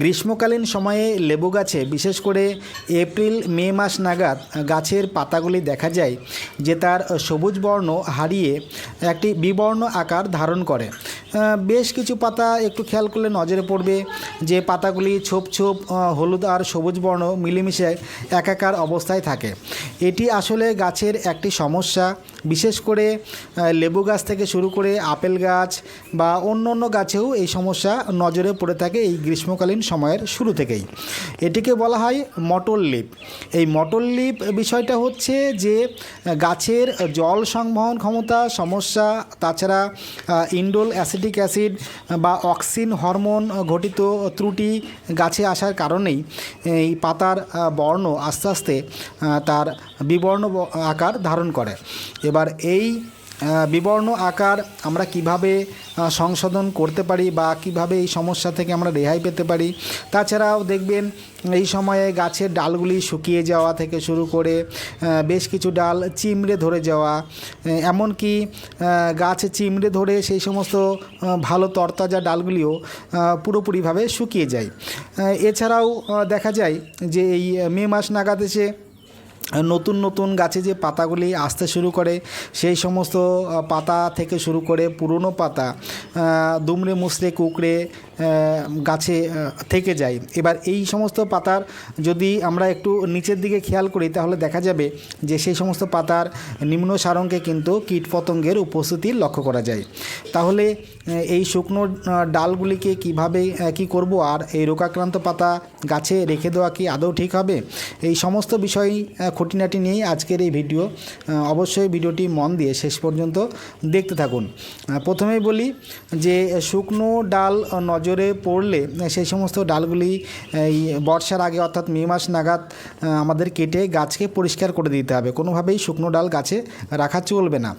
গ্রীষ্মকালীন সময়ে লেবু গাছে, বিশেষ করে এপ্রিল, মে মাস নাগাদ গাছের পাতাগুলি দেখা যায়, যে তার সবুজ বর্ণ হারিয়ে একটি বিবর্ণ আকার ধারণ করে। বেশ কিছু পাতা একটু খেয়াল করলে নজরে পড়বে, যে পাতাগুলি ছোপ ছোপ হলুদ আর সবুজ বর্ণ মিলেমিশে একাকার অবস্থায় থাকে। এটি আসলে গাছের একটি সমস্যা বিশেষ করে লেবু গাছ থেকে শুরু করে আপেল গাছ বা অন্য অন্য গাছেও এই সমস্যা নজরে পড়ে থাকে এই গ্রীষ্মকালীন সময়ের শুরু থেকেই। এটিকে বলা হয় মটর লিপ। এই মটর লিপ বিষয়টা হচ্ছে যে গাছের জল সংবহন ক্ষমতা, সমস্যা, তাছাড়া ইন্ডোল অ্যাসিটিক অ্যাসিড বা অক্সিন হরমোন ঘটিত ত্রুটি গাছে আসার কারণেই এই পাতার বর্ণ আস্তে আস্তে তার বিবর্ণ আকার ধারণ করে। এবার এই বিবর্ণ আকার আমরা কীভাবে সংশোধন করতে পারি বা কীভাবে এই সমস্যা থেকে আমরা রেহাই পেতে পারি, তাছাড়াও দেখবেন এই সময়ে গাছের ডালগুলি শুকিয়ে যাওয়া থেকে শুরু করে বেশ কিছু ডাল চিমড়ে ধরে যাওয়া এমনকি গাছ চিমড়ে ধরে সেই সমস্ত ভালো তরতাজা ডালগুলিও পুরোপুরিভাবে শুকিয়ে যায়। এছাড়াও দেখা যায় যে এই মে মাস নাগাদ এসে নতুন নতুন গাছে যে পাতাগুলি আসতে শুরু করে, সেই সমস্ত পাতা থেকে শুরু করে পুরনো পাতা দুমড়ে মুচড়ে কুকড়ে গাছে থেকে যায়। এবার এই সমস্ত পাতার যদি আমরা একটু নিচের দিকে খেয়াল করি, তাহলে দেখা যাবে যে সেই সমস্ত পাতার নিম্ন সারঙ্গে কিন্তু কীটপতঙ্গের উপস্থিতি লক্ষ্য করা যায়। তাহলে এই শুকনো ডালগুলিকে কীভাবে কি করব আর এই রোগাক্রান্ত পাতা গাছে রেখে দেওয়া কি আদৌ ঠিক হবে? এই সমস্ত বিষয় খুঁটিনাটি নিয়েই আজকের এই ভিডিও। অবশ্যই ভিডিওটি মন দিয়ে শেষ পর্যন্ত দেখতে থাকুন। প্রথমেই বলি যে, শুকনো ডাল নজরে পড়লে সেই সমস্ত ডালগুলি, এই বর্ষার আগে অর্থাৎ মে মাস নাগাদ আমাদের কেটে গাছকে পরিষ্কার করে দিতে হবে। কোনোভাবেই শুকনো ডাল গাছে রাখা চলবে না।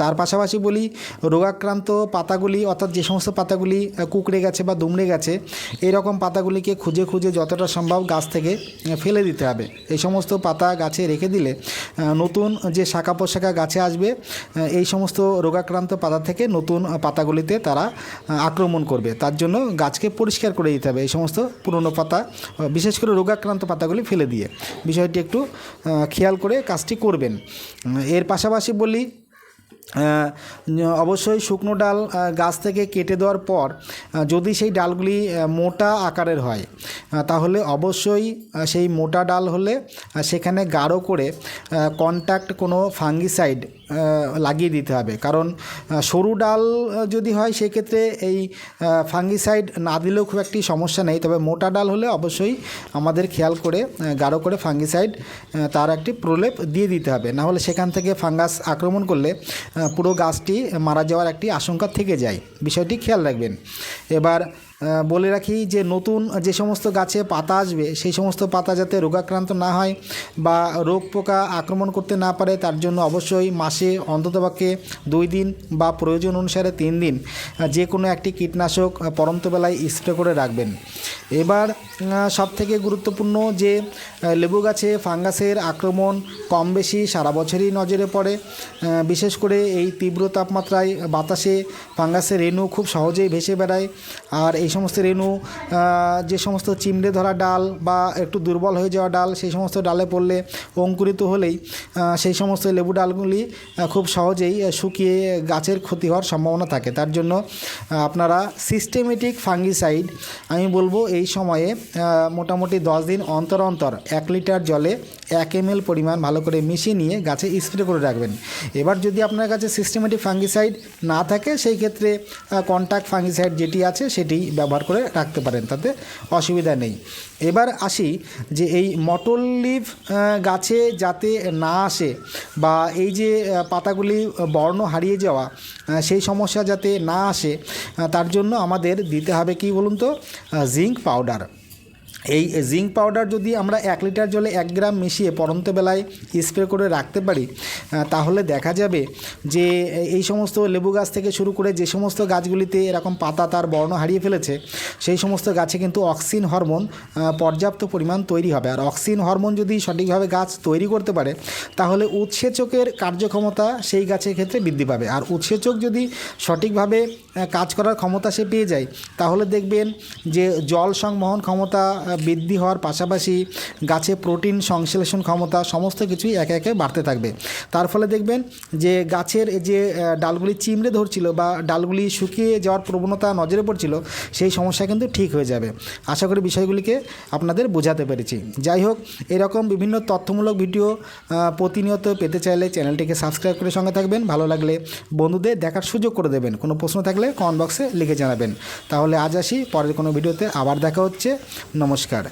তার পাশাপাশি বলি, রোগাক্রান্ত পাতাগুলি, অর্থাৎ যে সমস্ত পাতাগুলি কুকড়ে গেছে বা দুমড়ে গেছে এই রকম পাতাগুলিকে খুঁজে খুঁজে যতটা সম্ভব গাছ থেকে ফেলে দিতে হবে। এই সমস্ত পাতা গাছে রেখে দিলে নতুন যে শাখা পোশাখা গাছে আসবে এই সমস্ত রোগাক্রান্ত পাতা থেকে নতুন পাতাগুলিতে তারা আক্রমণ করবে। তার জন্য গাছকে পরিষ্কার করে দিতে হবে এই সমস্ত পুরনো পাতা বিশেষ করে রোগাক্রান্ত পাতাগুলি ফেলে দিয়ে। বিষয়টি একটু খেয়াল করে কাজটি করবেন। এর পাশাপাশি বলি অবশ্যই শুকনো ডাল গাছ থেকে কেটে দেওয়ার পর যদি সেই ডালগুলি মোটা আকারের হয় তাহলে অবশ্যই সেই মোটা ডাল হলে সেখানে গাঢ় করে কন্ট্যাক্ট কোনো ফাঙ্গিসাইড লাগিয়ে দিতে হবে। কারণ সরু ডাল যদি হয়, সেক্ষেত্রে এই ফাঙ্গিসাইড না দিলেও খুব একটি সমস্যা নেই। তবে মোটা ডাল হলে অবশ্যই আমাদের খেয়াল করে গাঢ় করে ফাঙ্গিসাইড তার একটি প্রলেপ দিয়ে দিতে হবে। না হলে সেখান থেকে ফাঙ্গাস আক্রমণ করলে পুরো গাছটি মারা যাওয়ার একটি আশঙ্কা থেকে যায়। বিষয়টি খেয়াল রাখবেন। এবার বলে রাখি যে নতুন যে সমস্ত গাছে পাতা আসবে, সেই সমস্ত পাতা যাতে রোগাক্রান্ত না হয় বা রোগ পোকা আক্রমণ করতে না পারে, তার জন্য অবশ্যই মাসে অন্ততপক্ষে দুই দিন বা প্রয়োজন অনুসারে তিন দিন যে কোনো একটি কীটনাশক পরন্তবেলায় স্প্রে করে রাখবেন। এবার সব থেকে গুরুত্বপূর্ণ যে লেবু গাছে ফাঙ্গাসের আক্রমণ কম বেশি সারা বছরই নজরে পড়ে বিশেষ করে এই তীব্র তাপমাত্রায় বাতাসে ফাঙ্গাসের রেণু খুব সহজেই ভেসে বেড়ায়। আর এই সমস্ত রেণু যে সমস্ত চিমড়ে ধরা ডাল বা একটু দুর্বল হয়ে যাওয়া ডাল, সেই সমস্ত ডালে পড়লে অঙ্কুরিত হলেই সেই সমস্ত লেবু ডালগুলি খুব সহজেই শুকিয়ে গাছের ক্ষতি হওয়ার সম্ভাবনা থাকে। তার জন্য আপনারা সিস্টেমেটিক ফাঙ্গিসাইড আমি বলব এই সময়ে মোটামুটি দশ দিন অন্তর অন্তর এক লিটার জলে এক এম পরিমাণ ভালো করে মিশিয়ে নিয়ে গাছে স্প্রে করে রাখবেন। এবার যদি আপনার কাছে সিস্টেমেটিক ফাঙ্গিসাইড না থাকে, সেই ক্ষেত্রে কন্ট্যাক্ট ফাঙ্গিসাইড যেটি আছে, সেটি ব্যবহার করে রাখতে পারেন, তাতে অসুবিধা নেই। এবার আসি যে এই মটল লিভ গাছে যাতে না আসে বা এই যে পাতাগুলি বর্ণ হারিয়ে যাওয়া সেই সমস্যা যাতে না আসে তার জন্য আমাদের দিতে হবে কি বলুন তো? জিঙ্ক পাউডার এই জিঙ্ক পাউডার যদি আমরা এক লিটার জলে এক গ্রাম মিশিয়ে পরন্ত বেলায় স্প্রে করে রাখতে পারি তাহলে দেখা যাবে যে এই সমস্ত লেবু গাছ থেকে শুরু করে যে সমস্ত গাছগুলিতে এরকম পাতা তার বর্ণ হারিয়ে ফেলেছে, সেই সমস্ত গাছে কিন্তু অক্সিন হরমোন পর্যাপ্ত পরিমাণ তৈরি হবে। আর অক্সিন হরমোন যদি সঠিকভাবে গাছ তৈরি করতে পারে, তাহলে উৎসেচকের কার্যক্ষমতা সেই গাছের ক্ষেত্রে বৃদ্ধি পাবে। আর উৎসেচক যদি সঠিকভাবে কাজ করার ক্ষমতা সে পেয়ে যায়, তাহলে দেখবেন যে জল সংবহন ক্ষমতা বৃদ্ধি হওয়ার পাশাপাশি গাছে প্রোটিন সংশ্লেষণ ক্ষমতা সমস্ত কিছুই একে একে বাড়তে থাকবে। তার ফলে দেখবেন যে গাছের যে ডালগুলি চিমড়ে ধরছিল বা ডালগুলি শুকিয়ে যাওয়ার প্রবণতা নজরে পড়ছিল, সেই সমস্যা কিন্তু ঠিক হয়ে যাবে। আশা করি বিষয়গুলিকে আপনাদের বোঝাতে পেরেছি। যাই হোক, এরকম বিভিন্ন তথ্যমূলক ভিডিও প্রতিনিয়ত পেতে চাইলে চ্যানেলটিকে সাবস্ক্রাইব করে সঙ্গে থাকবেন। ভালো লাগলে বন্ধুদের দেখার সুযোগ করে দেবেন। কোনো প্রশ্ন থাকলে কমেন্ট বক্সে লিখে জানাবেন। তাহলে আজ আসি, পরের কোনো ভিডিওতে আবার দেখা হচ্ছে। নমস্কার। cara.